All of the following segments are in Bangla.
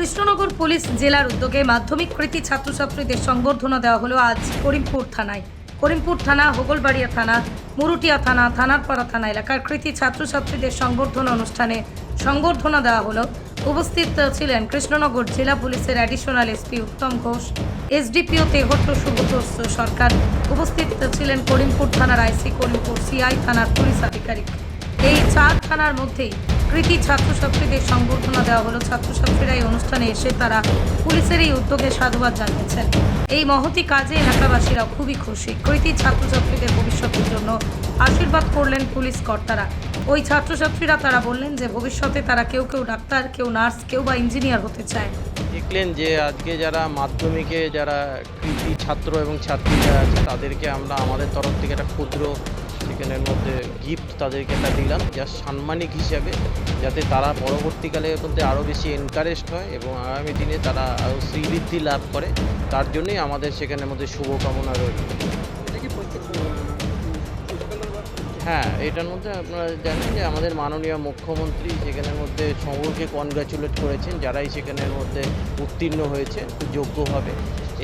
কৃষ্ণনগর পুলিশ জেলার উদ্যোগে মাধ্যমিক কৃতি ছাত্রছাত্রীদের সংবর্ধনা দেওয়া হলো আজ করিমপুর থানায়। করিমপুর থানা, হোগলবাড়িয়া থানা, মুরুটিয়া থানা, থানারপাড়া থানা এলাকার কৃতি ছাত্রছাত্রীদের সংবর্ধনা অনুষ্ঠানে সংবর্ধনা দেওয়া হলো। উপস্থিত ছিলেন কৃষ্ণনগর জেলা পুলিশের additional SP Uttam Ghosh, SDPO Tehatta Subrata Sarkar. উপস্থিত ছিলেন করিমপুর থানার আইসি করিমপুর, সিআই থানার পুলিশ আধিকারিক। এই চার থানার মধ্যেই কৃতি ছাত্রছাত্রীদের সংবর্ধনা দেওয়া হলো। ছাত্রছাত্রীরা এই অনুষ্ঠানে এসে তারা পুলিশের এই উদ্যোগে সাধুবাদ জানিয়েছেন। এই মহতি কাজে এলাকাবাসীরা খুবই খুশি। কৃতি ছাত্রছাত্রীদের ভবিষ্যতের জন্য আশীর্বাদ করলেন পুলিশ কর্তারা। ওই ছাত্রছাত্রীরা তারা বললেন যে, ভবিষ্যতে তারা কেউ কেউ ডাক্তার, কেউ নার্স, কেউ বা ইঞ্জিনিয়ার হতে চায়। দেখলেন যে, আজকে যারা মাধ্যমিকে যারা কৃতি ছাত্র এবং ছাত্রীরা আছে, তাদেরকে আমরা আমাদের তরফ থেকে একটা ক্ষুদ্র সেখানের মধ্যে গিফট তাদেরকে একটা দিলাম যা সাম্মানিক হিসাবে যাতে তারা পরবর্তীকালে মধ্যে আরও বেশি এনকারেজড হয় এবং আগামী দিনে তারা আরও শ্রীবৃদ্ধি লাভ করে। তার জন্যই আমাদের সেখানের মধ্যে শুভকামনা রইল। হ্যাঁ এটার মধ্যে আপনারা জানেন যে আমাদের মাননীয় মুখ্যমন্ত্রী সেখানের মধ্যে সকলকে কনগ্রাচুলেট করেছেন যারাই সেখানের মধ্যে উত্তীর্ণ হয়েছে যোগ্যভাবে।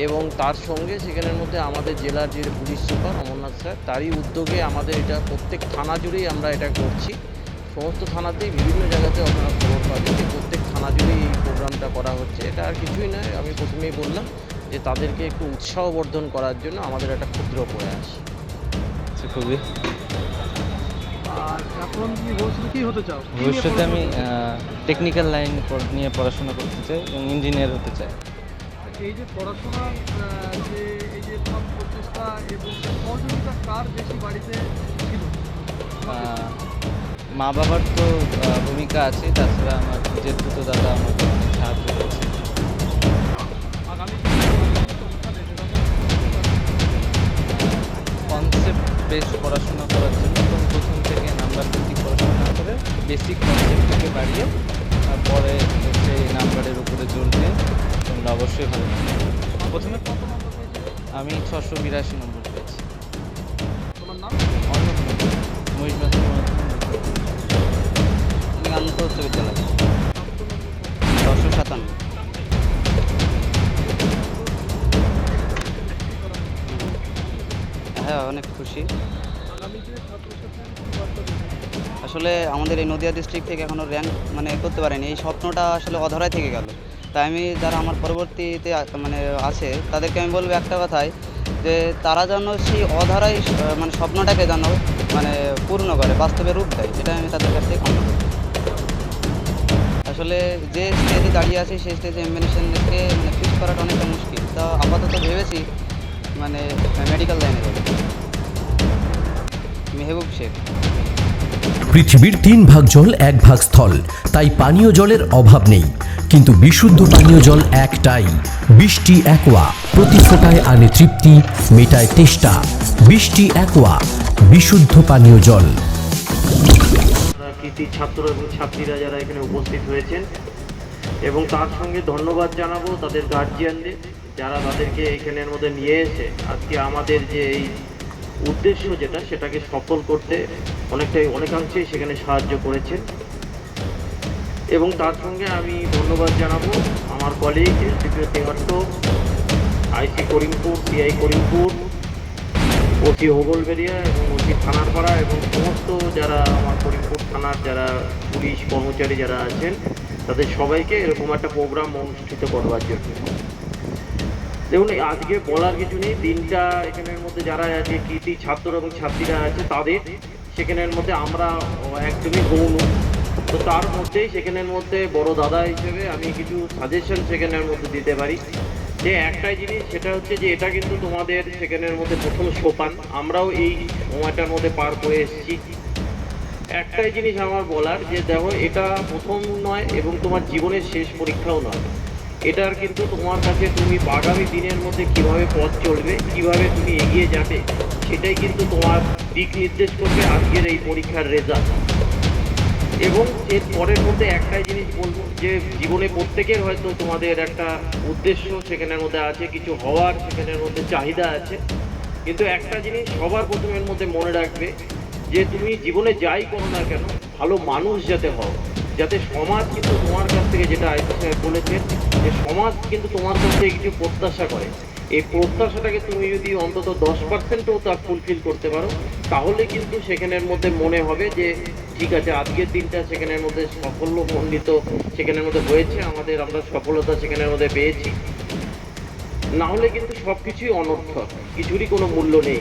এবং তার সঙ্গে সেখানের মধ্যে আমাদের জেলার যে পুলিশ সুপার স্যার তারই উদ্যোগে আমাদের এটা প্রত্যেক থানা জুড়েই আমরা এটা করছি। সমস্ত থানাতেই বিভিন্ন জায়গাতে আপনারা খবর পাবেন যে প্রত্যেক থানা জুড়েই এই প্রোগ্রামটা করা হচ্ছে। এটা আর কিছুই নয় আমি প্রথমেই বললাম যে তাদেরকে একটু উৎসাহবর্ধন করার জন্য আমাদের একটা ক্ষুদ্র প্রয়াস। আচ্ছা, খুবই। আর কি ভবিষ্যতে হতে চাও? ভবিষ্যতে আমি টেকনিক্যাল লাইন নিয়ে পড়াশোনা করতে চাই এবং ইঞ্জিনিয়ার হতে চাই। এই যে পড়াশোনা এবং সহযোগিতা কার বেশি বাড়িতে ছিল মা বাবার তো ভূমিকা আছে তাছাড়া আমার নিজের দুটো দাদা আমাকে অনেক সাহায্য করেছে। কনসেপ্ট বেস পড়াশোনা করার জন্য এবং প্রথম থেকে নাম্বার ভিত্তিক পড়াশোনা করে বেসিক কনসেপ্টটাকে বাড়িয়ে তারপরে হচ্ছে নাম্বারের উপরে জোর দিয়ে তোমরা অবশ্যই ভালো প্রথমে আমি ছশো বিরাশি নম্বর পেয়েছি। তোমার নাম? উচ্চ বিদ্যালয়? ছশো সাতান্ন। হ্যাঁ অনেক খুশি? আসলে আমাদের এই নদিয়া ডিস্ট্রিক্ট থেকে এখনও র্যাঙ্ক মানে করতে পারেনি। এই স্বপ্নটা আসলে অধরায় থেকে গেল। তাই আমি, যারা আমার পরবর্তীতে মানে আছে, তাদেরকে আমি বলব একটা কথাই, যে তারা যেন সেই অধারাই মানে স্বপ্নটাকে যেন মানে পূর্ণ করে, বাস্তবে রূপ দেয় এটা আমি তাদের কাছ থেকে আসলে যে স্টেজে দাঁড়িয়ে আছি, সেই স্টেজে এমবিনেশনকে মানে ফিক্স করাটা অনেকটা মুশকিল। তো আপাতত ভেবেছি মানে মেডিকেল লাইনে মেহবুব শেখ। পৃথিবীর তিন ভাগ জল, এক ভাগ স্থল। তাই পানীয় জলের অভাব নেই। কিন্তু বিশুদ্ধ পানীয় জল একটাই। বৃষ্টি একোয়া, প্রতি ফোটায় আনে তৃপ্তি, মেটায় তেষ্টা। বৃষ্টি একোয়া, বিশুদ্ধ পানীয় জল। ছাত্র এবং ছাত্রীরা যারা এখানে উপস্থিত হয়েছেন, এবং তার সঙ্গে ধন্যবাদ জানাব তাদের গার্জিয়ানদের যারা তাদেরকে এখানের মধ্যে নিয়ে এসে আজকে আমাদের যে এই উদ্দেশ্য যেটা, সেটাকে সফল করতে অনেকটাই, অনেকাংশেই সেখানে সাহায্য করেছেন এবং তার সঙ্গে আমি ধন্যবাদ জানাব আমার colleague SDPO Tehatta IC Karimpur CI Karimpur, OC Hogalberia এবং ওসি থানারপাড়া এবং সমস্ত যারা আমার করিমপুর থানার যারা পুলিশ কর্মচারী যারা আছেন, তাদের সবাইকে এরকম একটা প্রোগ্রাম অনুষ্ঠিত করবার জন্য। দেখুন আজকে বলার কিছু নেই। দিনটা এখানের মধ্যে যারা আছে কৃতি ছাত্র এবং ছাত্রীরা আছে, তাদের সেখানের মধ্যে আমরা একদমই গৌণ। তো তার মধ্যেই সেখানের মধ্যে বড় দাদা হিসেবে আমি কিছু সাজেশন সেখানের মধ্যে দিতে পারি। যে একটাই জিনিস, সেটা হচ্ছে যে এটা কিন্তু তোমাদের সেখানের মধ্যে প্রথম সোপান। আমরাও এই সময়টার মধ্যে পার করে এসেছি। একটাই জিনিস আমার বলার যে দেখো, এটা প্রথম নয় এবং তোমার জীবনের শেষ পরীক্ষাও নয়। এটার কিন্তু তোমার কাছে তুমি আগামী দিনের মধ্যে কীভাবে পথ চলবে, কীভাবে তুমি এগিয়ে যাবে, সেটাই কিন্তু তোমার দিক নির্দেশ করবে আজকের এই পরীক্ষার রেজাল্ট এবং এর পরের মধ্যে একটাই জিনিস বলব, যে জীবনে প্রত্যেকের হয়তো তোমাদের একটা উদ্দেশ্য সেখানের মধ্যে আছে, কিছু হওয়ার সেখানের মধ্যে চাহিদা আছে। কিন্তু একটা জিনিস সবার প্রথমের মধ্যে মনে রাখবে, যে তুমি জীবনে যাই করো না কেন, ভালো মানুষ যাতে হও, যাতে সমাজ কিন্তু তোমার কাছ থেকে যেটা আইসি সাহেব বলেছেন যে সমাজ কিন্তু তোমার কাছ কিছু প্রত্যাশা করে, এই প্রত্যাশাটাকে তুমি যদি অন্তত দশ পার্সেন্টও তার ফুলফিল করতে পারো, তাহলে কিন্তু সেখানের মধ্যে মনে হবে যে, ঠিক আছে, আজকের দিনটা সেখানের মধ্যে সাফল্যমণ্ডিত সেখানের মধ্যে হয়েছে, আমাদের আমরা সফলতা সেখানের মধ্যে পেয়েছি। না হলে কিন্তু সব কিছুই অনর্থক, কিছুরই কোনো মূল্য নেই।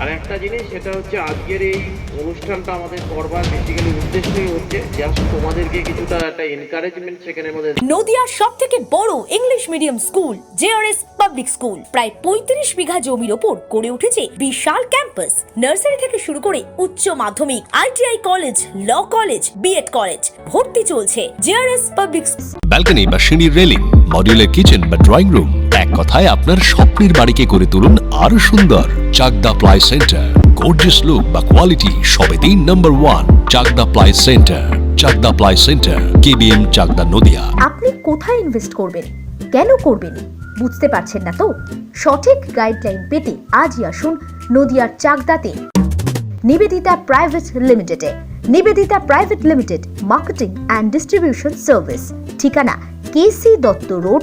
আর একটা জিনিস সেটা হচ্ছে আজকের এই অনুষ্ঠানটা আমাদের করবার বেসিক্যালি উদ্দেশ্যই হচ্ছে জাস্ট তোমাদেরকে কিছুটা একটা এনকারেজমেন্ট সেখানের মধ্যে নদিয়ার সব থেকে বড় English medium school JRS public school প্রায় পঁয়ত্রিশ বিঘা জমির ওপর গড়ে উঠেছে বিশাল ক্যাম্পাস নার্সারি থেকে শুরু করে উচ্চ মাধ্যমিক ITI college law college BEd college ভর্তি চলছে জেআরএস পাবলিক ব্যালকনি বা সিঁড়ির রেলিং মডিউলার কিচেন বা ড্রয়িং রুম কথায় আপনার স্বপ্নের বাড়িকে করে তুলুন আরও সুন্দর। Chakdah ply centre. Gorgeous look বা কোয়ালিটি সবে তিন নম্বর one Chakdah ply centre. Chakdah ply centre. KBM Chakdah Nadia. আপনি কোথায় ইনভেস্ট করবেন? কেন করবেন? বুঝতে পারছেন না তো? সঠিক গাইডলাইন পেতে আজই আসুন নদিয়ার চাকদাতে। নিবেদিতা প্রাইভেট লিমিটেডে Nivedita private limited marketing and distribution service ঠিকানা কেসি দত্ত রোড